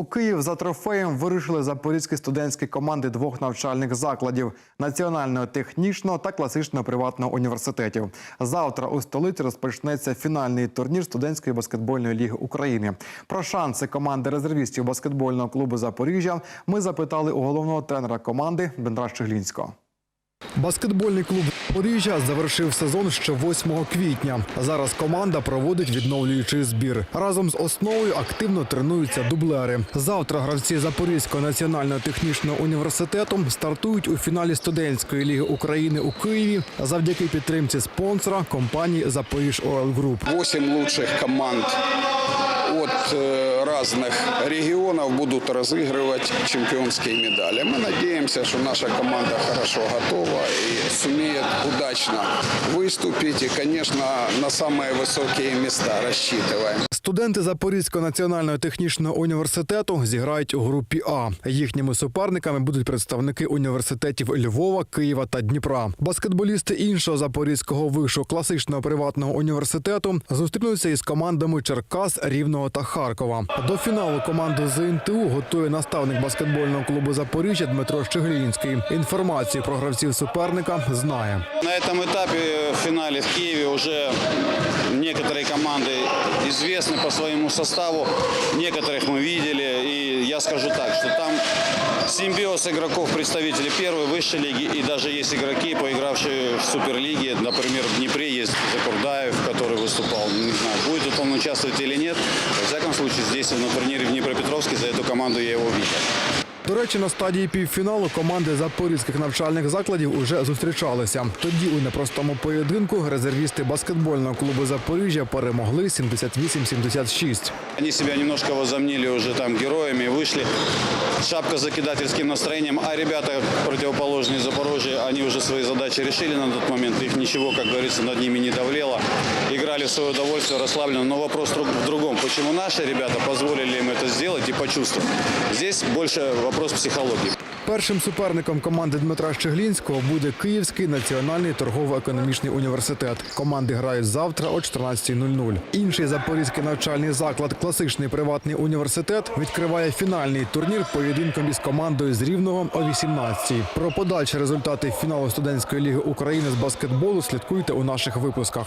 У Київ за трофеєм вирушили запорізькі студентські команди двох навчальних закладів національного технічного та класичного приватного університетів. Завтра у столиці розпочнеться фінальний турнір студентської баскетбольної ліги України. Про шанси команди резервістів баскетбольного клубу Запоріжжя ми запитали у головного тренера команди Бендра Щеглінського. Баскетбольний клуб Запоріжжя завершив сезон ще 8 квітня. Зараз команда проводить відновлюючий збір. Разом з основою активно тренуються дублери. Завтра гравці Запорізького національного технічного університету стартують у фіналі студентської ліги України у Києві завдяки підтримці спонсора компанії Запоріж Ойл Груп. 8 лучших команд от э, разных регионов будут разыгрывать чемпионские медали. Мы надеемся, что наша команда хорошо готова и сумеет удачно выступить. И, конечно, на самые высокие места рассчитываем. Студенти Запорізького національного технічного університету зіграють у групі А. Їхніми суперниками будуть представники університетів Львова, Києва та Дніпра. Баскетболісти іншого запорізького вишу класичного приватного університету зустрінуться із командами Черкас, Рівного та Харкова. До фіналу команду ЗНТУ готує наставник баскетбольного клубу Запоріжжя Дмитро Щеглінський. Інформацію про гравців суперника знає. На этом этапе в финале в Киеве уже некоторые команды Известны по своему составу, некоторых мы видели, и я скажу так, что там симбиоз игроков представителей первой, высшей лиги, и даже есть игроки, поигравшие в Суперлиге, например, в Днепре есть Закурдаев, который выступал, не знаю, будет он участвовать или нет, во всяком случае здесь на турнире в Днепропетровске за эту команду я его видел. До речі, на стадії півфіналу команди запорізьких навчальних закладів уже зустрічалися. Тоді у непростому поєдинку резервісти баскетбольного клубу Запоріжжя перемогли 78-76. Они себя немножко возомнили уже там героями, вышли шапка с закидательским настроением, а ребята противоположные Запорожье, они уже свои задачи решили на тот момент, их ничего, как говорится, над ними не давлело, играли в свое удовольствие, расслабленно, но вопрос в другом, почему наши ребята позволили им это сделать и почувствовать. Здесь больше вопрос психологии. Першим суперником команди Дмитра Щеглінського буде Київський національний торгово-економічний університет. Команди грають завтра о 14.00. Інший запорізький навчальний заклад, класичний приватний університет, відкриває фінальний турнір поєдинком із командою з Рівного о 18.00. Про подальші результати фіналу студентської ліги України з баскетболу слідкуйте у наших випусках.